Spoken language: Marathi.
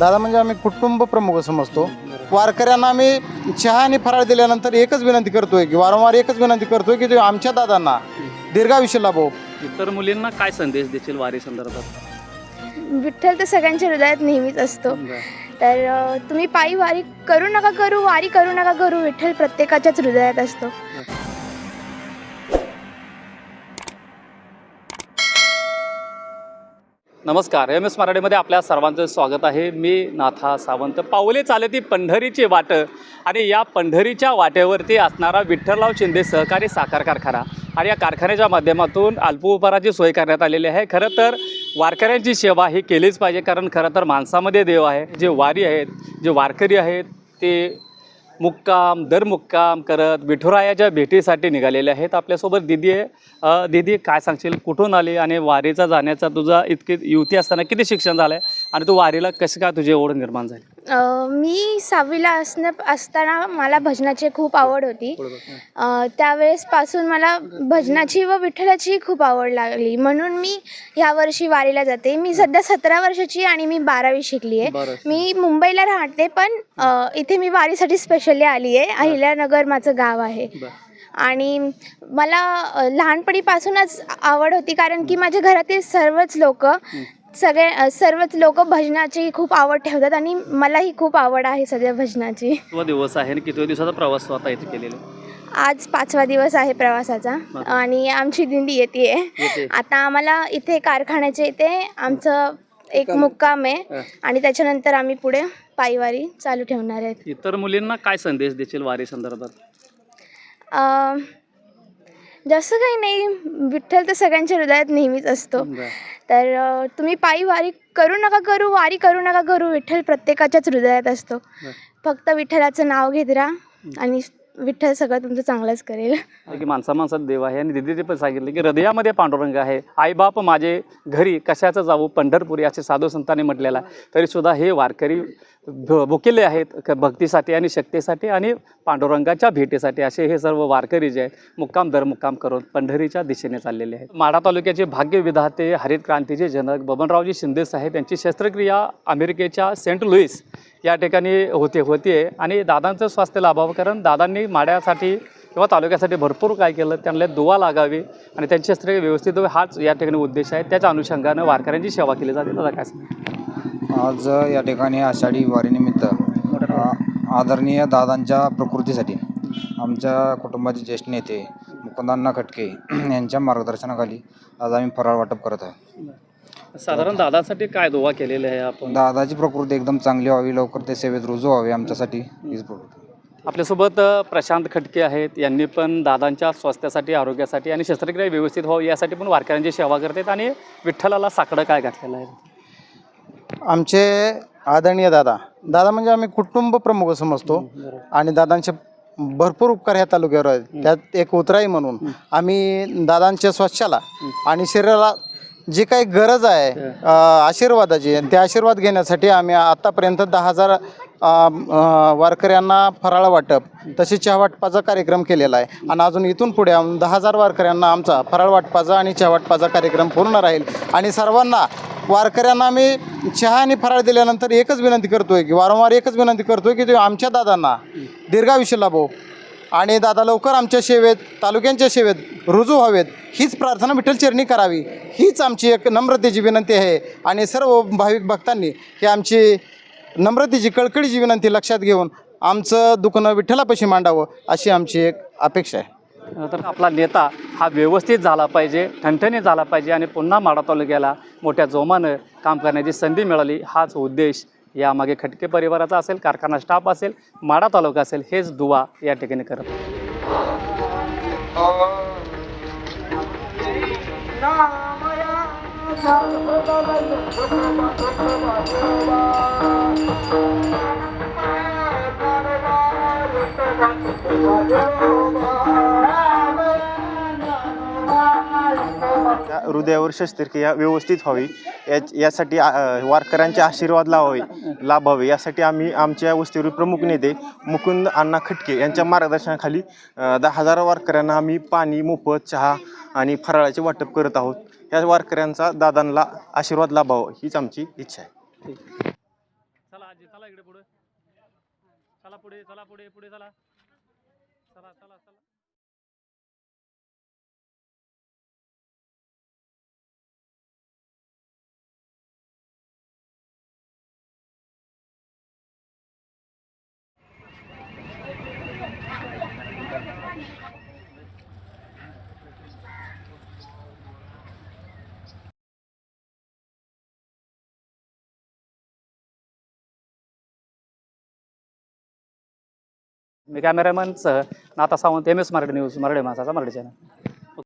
दादा म्हणजे आम्ही कुटुंब प्रमुख समजतो. वारकऱ्यांना आम्ही चहा आणि फराळ दिल्यानंतर एकच विनंती करतोय की वारंवार एकच विनंती करतोय की तुम्ही आमच्या दादांना दीर्घायुष्य लाभो. इतर मुलींना काय संदेश देशील वारी संदर्भात? विठ्ठल तर सगळ्यांच्या हृदयात नेहमीच असतो. तर अ, तुम्ही पायी वारी करू नका करू वारी करू नका करू विठ्ठल प्रत्येकाच्याच हृदयात असतो. नमस्कार. एम एस मराठीमध्ये आपल्या सर्वांचं स्वागत आहे. मी नाथा सावंत. पावले चालती पंढरीची वाट आणि या पंढरीच्या वाटेवरती असणारा विठ्ठलराव शिंदे सहकारी साखर कारखाना आणि या कारखान्याच्या माध्यमातून अल्पउपहाराची सोय करण्यात आलेली आहे. खरं तर वारकऱ्यांची सेवा ही केलीच पाहिजे कारण खरं तर माणसामध्ये देव आहे. जे वारी आहेत जे वारकरी आहेत ते मुक्काम दर मुक्काम करत विठुरायाच्या भेटीसाठी निघालेले आहेत. आपल्यासोबत दिदी आहे. दिदी काय सांगशील? कुठून आली आणि वारीचा जाण्याचा तुझा इतकी युवती असताना किती शिक्षण झालं आहे आणि तू वारीला कशी काय तुझी ओढ निर्माण झाली? अ, मी सहावीला असण्या असताना मला भजनाची खूप आवड होती. अ, त्यावेळेसपासून मला भजनाची व विठ्ठलाची खूप आवड लागली. म्हणून मी ह्या वर्षी वारीला जाते. मी सध्या सतरा वर्षाची आणि मी बारावी शिकली आहे. बरं मी मुंबईला राहते पण अ, इथे मी वारीसाठी स्पेशली आली आहे. अहिल्यानगर माझं गाव आहे. आणि मला अ, लहानपणीपासूनच आवड होती कारण की माझ्या घरातील सर्वच लोक सगळे सर्वच लोक भजनाची खूप आवड ठेवतात आणि मलाही खूप आवड आहे सध्या भजनाची कितवा दिवस आहे आणि कितव्या दिवसाचा प्रवास आता इथे केलेला आहे? आज पाचवा दिवस आहे प्रवासाचा. आणि आमची दिंडी येते. आता आम्हाला इथे कारखान्याच्या इथे आमचं एक मुक्काम आहे. आणि त्याच्यानंतर आम्ही पुढे पायवारी चालू ठेवणार आहेत इतर मुलींना काय संदेश देशील वारी संदर्भात अ, जसं काही नाही. विठ्ठल तर सगळ्यांच्या हृदयात नेहमीच असतो. तर तुम्ही पायी वारी करू नका करू वारी करू नका करू. विठ्ठल प्रत्येकाच्याच हृदयात असतो. फक्त विठ्ठलाचं नाव घेत राहा आणि विठ्ठल सगळं तुमचं चांगलंच करेल. की माणसा माणसात देव आहे. आणि दिदीने पण सांगितलं की हृदयामध्ये पांडुरंग आहे. आईबाप माझे घरी कशाचं जाऊ पंढरपुरी असे साधू संतांनी म्हटलेलं आहे. तरीसुद्धा हे वारकरी भ- भुकेले आहेत क- भक्तीसाठी आणि शक्तीसाठी आणि पांडुरंगाच्या भेटीसाठी असे हे सर्व वारकरी जे आहेत मुक्काम दर मुक्काम करून पंढरीच्या दिशेने चाललेले आहेत. माढा तालुक्याचे भाग्य विधाते हरित क्रांतीचे जनक बबनरावजी शिंदे साहेब यांची शस्त्रक्रिया अमेरिकेच्या सेंट लुईस या ठिकाणी होते होते. आणि दादांचं स्वास्थ्य लाभावं कारण दादांनी माड्यासाठी किंवा तालुक्यासाठी भरपूर काय केलं त्यांना दुवा लागावी आणि त्यांची स्त्री व्यवस्थित हाच या ठिकाणी उद्देश आहे. त्याच्या अनुषंगानं वारकऱ्यांची सेवा केली जाते. दादा काय आज या ठिकाणी आषाढी वारीनिमित्त आदरणीय दादांच्या प्रकृतीसाठी आमच्या कुटुंबाचे ज्येष्ठ नेते मुकुंदांना खटके यांच्या मार्गदर्शनाखाली आज आम्ही फराळ वाटप करत आहे. साधारण दादासाठी काय दुवा केलेले आहे आपण? दादाची प्रकृती एकदम चांगली व्हावी लवकर ते सेवेत रुजू व्हावी आमच्यासाठी हीच प्रकृती. आपल्यासोबत अ, प्रशांत खटके आहेत. यांनी पण दादांच्या स्वास्थ्यासाठी आरोग्यासाठी आणि शस्त्रक्रिया व्यवस्थित व्हावी यासाठी पण वारकऱ्यांची सेवा करतात आणि विठ्ठलाला साकडं काय घातलेलं आहे? आमचे आदरणीय दादा. दादा म्हणजे आम्ही कुटुंब प्रमुख समजतो. आणि दादांचे भरपूर उपकार ह्या तालुक्यावर आहेत. त्यात एक उतराई म्हणून. आम्ही दादांच्या स्वच्छाला आणि शरीराला जी काही गरज आहे अ, आशीर्वादाची. आणि ते आशीर्वाद घेण्यासाठी आम्ही आत्तापर्यंत दहा हजार अ, अ, वारकऱ्यांना फराळ वाटप तसेच चहा वाटपाचा कार्यक्रम केलेला आहे. आणि अजून इथून पुढे आम- दहा हजार वारकऱ्यांना आमचा फराळ वाटपाचा आणि चहा वाटपाचा कार्यक्रम पूर्ण राहील. आणि सर्वांना वारकऱ्यांना आम्ही चहा आणि फराळ दिल्यानंतर एकच विनंती करतोय की वारंवार एकच विनंती करतोय की तुम्ही आमच्या दादांना दीर्घायुष्य लाभो. आणि दादा लवकर आमच्या सेवेत तालुक्यांच्या सेवेत रुजू व्हावेत. हीच प्रार्थना विठ्ठल चरणी करावी. हीच आमची एक नम्रतेची विनंती आहे. आणि सर्व भाविक भक्तांनी ही आमची नम्रतेची कळकळीची विनंती लक्षात घेऊन आमचं दुखणं विठ्ठलापाशी मांडावं अशी आमची एक अपेक्षा आहे. तर आपला नेता हा व्यवस्थित झाला पाहिजे ठणठणीत झाला पाहिजे आणि पुन्हा माडा तालुक्याला मोठ्या जोमानं काम करण्याची संधी मिळाली. हाच उद्देश यामागे खटके परिवाराचा असेल कारखाना स्टाफ असेल माडा तालुका असेल हेच दुवा या ठिकाणी करत आहे. त्या हृदयावर शस्त्रक्रिया व्यवस्थित व्हावी. याच यासाठी वारकऱ्यांचे आशीर्वाद लावावे लाभावे. यासाठी आम्ही आमच्या वस्तीवरील प्रमुख नेते मुकुंद अण्णा खटके यांच्या मार्गदर्शनाखाली दहा हजार वारकऱ्यांना आम्ही पाणी मोफत चहा आणि फराळाचे वाटप करत आहोत. या वारकऱ्यांचा दादांना आशीर्वाद लाभावा हीच आमची इच्छा आहे. चला आजी चला इकडे पुढे. चला पुढे चला पुढे पुढे चला. चला चला चला. मी कॅमेरामॅनसह Nata Sawant M S Marathi news Marathi माणसाचा मराठी चॅनल